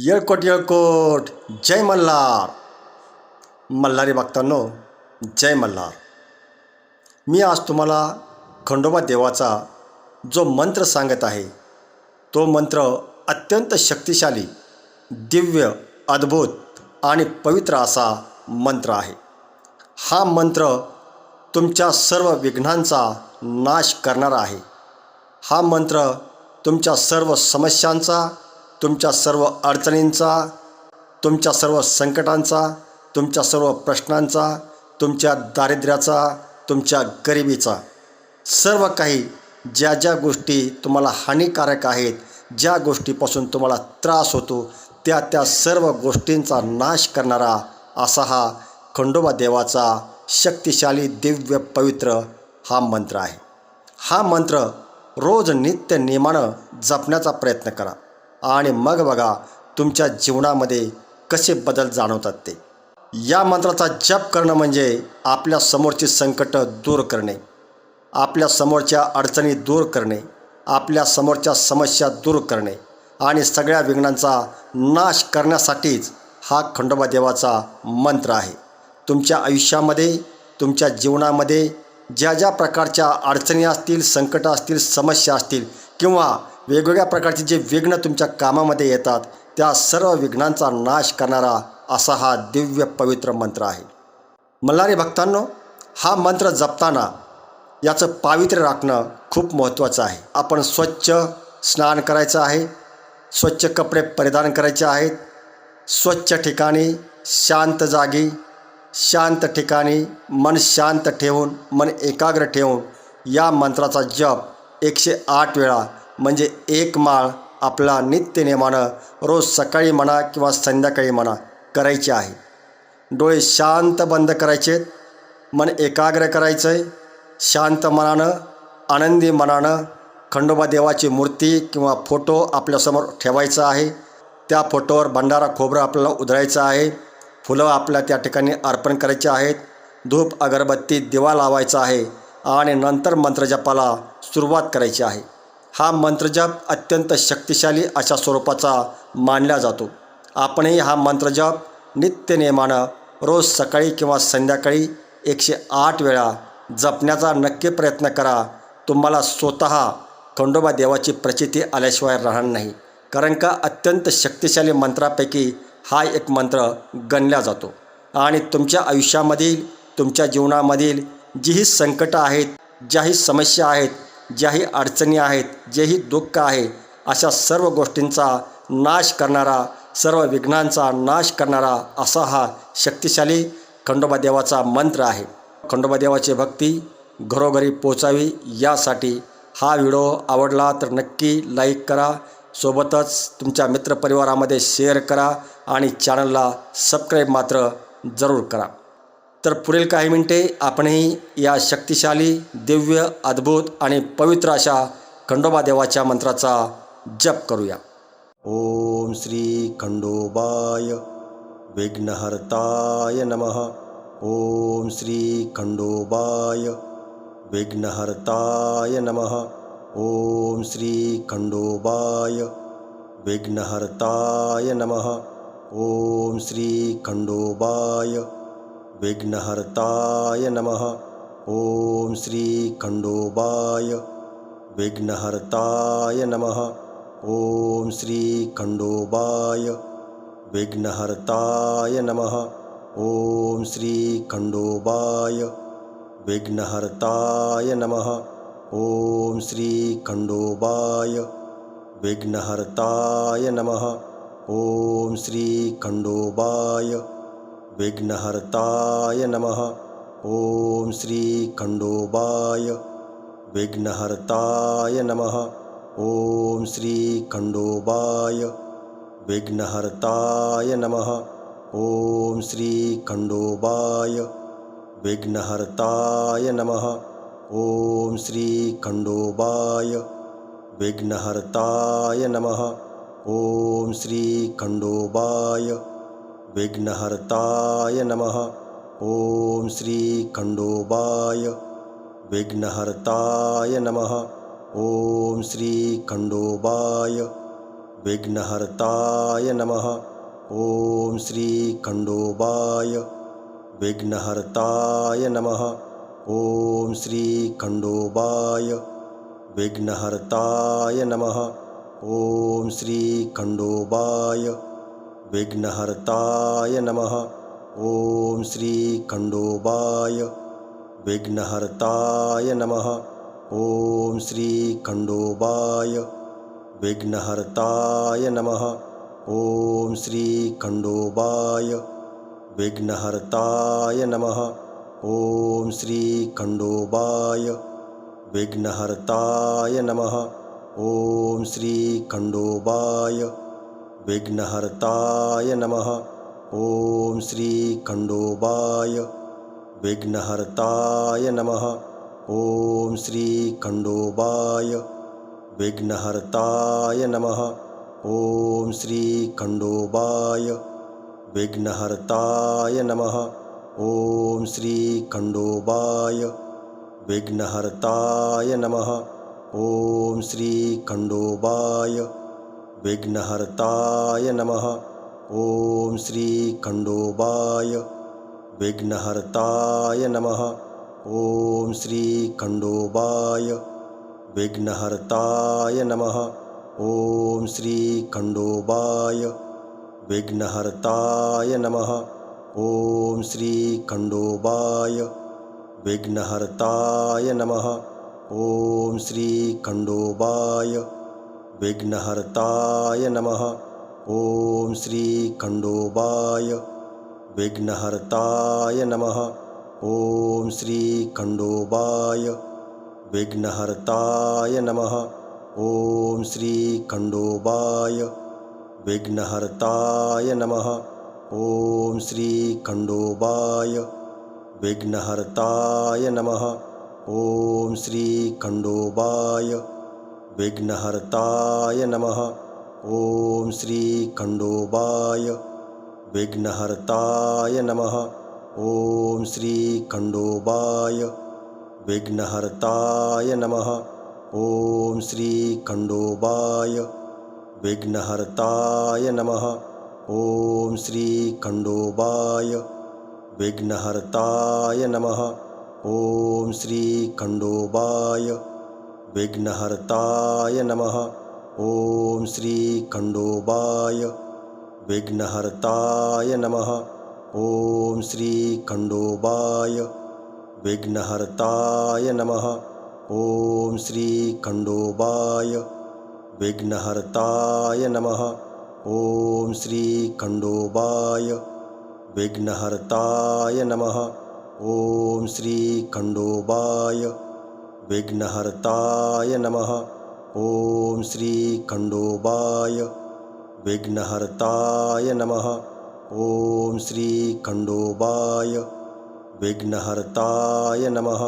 येळकोट येळकोट जय मल्हार. मल्हारी भक्तांनो जय मल्हार. मी आज तुम्हाला खंडोबा देवाचा जो मंत्र सांगत आहे तो मंत्र अत्यंत शक्तिशाली दिव्य अद्भुत आणि पवित्र असा मंत्र आहे. हा मंत्र तुमच्या सर्व विघ्नांचा नाश करणारा आहे. हा मंत्र तुमच्या सर्व समस्यांचा तुमच्या सर्व अडचणींचा तुमच्या सर्व संकटांचा तुमच्या सर्व प्रश्नांचा तुमच्या दारिद्र्याचा तुमच्या गरिबीचा. सर्व काही ज्या ज्या गोष्टी तुम्हाला हानिकारक आहेत ज्या गोष्टीपासून तुम्हाला त्रास होतो त्या त्या सर्व गोष्टींचा नाश करणारा असा हा खंडोबा देवाचा शक्तिशाली दिव्य पवित्र हा मंत्र आहे. हा मंत्र रोज नित्य नियमानं जपण्याचा प्रयत्न करा. आणि मग बघा तुमच्या जीवनामध्ये कसे बदल जाणवतात ते. या मंत्राचा जप करणं म्हणजे आपल्या समोरची संकटं दूर करणे आपल्या समोरच्या अडचणी दूर करणे आपल्या समोरच्या समस्या दूर करणे आणि सगळ्या विघ्नांचा नाश करण्यासाठीच हा खंडोबा देवाचा मंत्र आहे. तुमच्या आयुष्यामध्ये तुमच्या जीवनामध्ये ज्या ज्या प्रकारच्या अडचणी असतील संकटं असतील समस्या असतील किंवा वेगवेगळ्या प्रकारचे जे विघ्न तुमच्या कामामध्ये येतात त्या सर्व विघ्नांचा नाश करणारा असा हा दिव्य पवित्र मंत्र आहे. मल्हारी भक्तांनो हा मंत्र जपताना याचं पावित्र्य राखणं खूप महत्त्वाचं आहे. आपण स्वच्छ स्नान करायचं आहे स्वच्छ कपडे परिधान करायचे आहेत स्वच्छ ठिकाणी शांत जागी शांत ठिकाणी मन शांत ठेवून मन एकाग्र ठेवून या मंत्राचा जप एकशे आठ वेळा म्हणजे एक माळ आपला नित्यनेमानं रोज सकाळी म्हणा किंवा संध्याकाळी म्हणा करायची आहे. डोळे शांत बंद करायचे मन एकाग्र करायचं आहे शांत मनानं आनंदी मनानं खंडोबा देवाची मूर्ती किंवा फोटो आपल्यासमोर ठेवायचा आहे. त्या फोटोवर भंडारा खोबरं आपल्याला उधळायचं आहे. फुलं आपल्या त्या ठिकाणी अर्पण करायचे आहेत. धूप अगरबत्ती दिवा लावायचा आहे आणि नंतर मंत्रजपाला सुरुवात करायची आहे. हा मंत्रजप अत्यंत शक्तिशाली अशा स्वरूपाचा मानला जातो. आपणही हा मंत्रजप नित्यनियमानं रोज सकाळी किंवा संध्याकाळी एकशे आठ वेळा जपण्याचा नक्की प्रयत्न करा. तुम्हाला स्वतः खंडोबा देवाची प्रचिती आल्याशिवाय राहणार नाही. कारण का अत्यंत शक्तिशाली मंत्रापैकी हा एक मंत्र गणला जातो. आणि तुमच्या आयुष्यामधील तुमच्या जीवनामधील जीही संकटं आहेत ज्याही समस्या आहेत ज्याही अडचणी आहेत जेही दुःख आहे अशा सर्व गोष्टींचा नाश करणारा सर्व विघ्नांचा नाश करणारा असा हा शक्तिशाली खंडोबा देवाचा मंत्र आहे. खंडोबा देवाची भक्ती घरोघरी पोचावी यासाठी हा व्हिडिओ आवडला तर नक्की लाईक करा सोबतच तुमच्या मित्रपरिवारामध्ये शेअर करा आणि चॅनलला सबस्क्राईब मात्र जरूर करा. तर पुढील काही मिनिटे आपणही या शक्तिशाली, दिव्य, अद्भुत आणि पवित्र अशा खंडोबा देवाच्या मंत्राचा जप करूया. ओम श्री खंडोबाय विघ्नहर्ताय नम. ओम श्री खंडोबाय विघ्नहर्ताय नमः. ओम श्री खंडोबाय विघ्नहर्ताय नमः. ओम श्री खंडोबाय विघ्नहर्ताय नमः। ॐ श्रीखण्डोबाय विघ्नहर्ताय नमः। ॐ श्रीखण्डोबाय विघ्नहर्ताय नमः। ॐ श्रीखण्डोबाय विघ्नहर्ताय नमः। ॐ श्रीखण्डोबाय विघ्नहर्ताय नमः। ॐ श्रीखण्डोबाय विघ्नहर्ताय नमः। ॐ श्रीखण्डोबाय विघ्नहर्ताय नमः। ॐ श्रीखण्डोबाय विघ्नहर्ताय नमः। ॐ श्रीखण्डोबाय विघ्नहर्ताय नमः। ॐ श्रीखण्डोबाय विघ्नहर्ताय नमः। ॐ श्रीखण्डोबाय विघ्नहर्ताय नमः। ओम श्री खंडोबाय विघ्नहर्ताय नमः। ओम श्री खंडोबाय विघ्नहर्ताय नमः। ॐ श्रीखण्डोबाय विघ्नहर्ताय नमः। ॐ श्रीखण्डोबाय विघ्नहर्ताय नमः। ॐ श्रीखण्डोबाय विघ्नहर्ताय नमः। ॐ श्रीखण्डोबाय विघ्नहर्ताय नमः। ॐ श्रीखण्डोबाय विघ्नहर्ताय नमः। ॐ श्रीखण्डोबाय विघ्नहर्ताय नमः। ॐ श्रीखण्डोबाय विघ्नहर्ताय नमः। ॐ श्रीखण्डोबाय विघ्नहर्ताय नमः। ॐ श्रीखण्डोबाय विघ्नहर्ताय नमः। ॐ श्रीखण्डोबाय विघ्नहर्ताय नमः। ॐ श्रीखण्डोबाय विघ्नहर्ताय नमः। ॐ श्रीखण्डोबाय विघ्नहर्ताय नमः। ॐ श्रीखण्डोबाय विघ्नहर्ताय नमः। ॐ श्रीखण्डोबाय विघ्नहर्ताय नमः। ॐ श्रीखण्डोबाय विघ्नहर्ताय नमः। ॐ श्रीखण्डोबाय विघ्नहर्ताय नमः। ॐ श्रीखण्डोबाय विघ्नहर्ताय नमः। ॐ श्रीखण्डोबाय विघ्नहर्ताय नमः। ॐ श्रीखण्डोबाय विघ्नहर्ताय नमः। ॐ श्रीखण्डोबाय विघ्नहर्ताय नमः। ॐ श्रीखण्डोबाय विघ्नहर्ताय नमः। ॐ श्रीखण्डोबाय विघ्नहर्ताय नमः। ॐ श्रीखण्डोबाय विघ्नहर्ताय नमः। ॐ श्रीखण्डोबाय विघ्नहर्ताय नमः। ॐ श्रीखण्डोबाय विघ्नहर्ताय नमः। ॐ श्रीखण्डोबाय विघ्नहर्ताय नमः। ॐ श्रीखण्डोबाय विघ्नहर्ताय नमः। ॐ श्रीखण्डोबाय विघ्नहर्ताय नमः। ॐ श्रीखण्डोबाय विघ्नहर्ताय नमः। ॐ श्रीखण्डोबाय विघ्नहर्ताय नमः। ॐ श्रीखण्डोबाय विघ्नहर्ताय नमः। ॐ श्रीखण्डोबाय विघ्नहर्ताय नमः। ॐ श्रीखण्डोबाय विघ्नहर्ताय नमः। ॐ श्रीखण्डोबाय विघ्नहर्ताय नमः। ॐ श्रीखण्डोबाय विघ्नहर्ताय नमः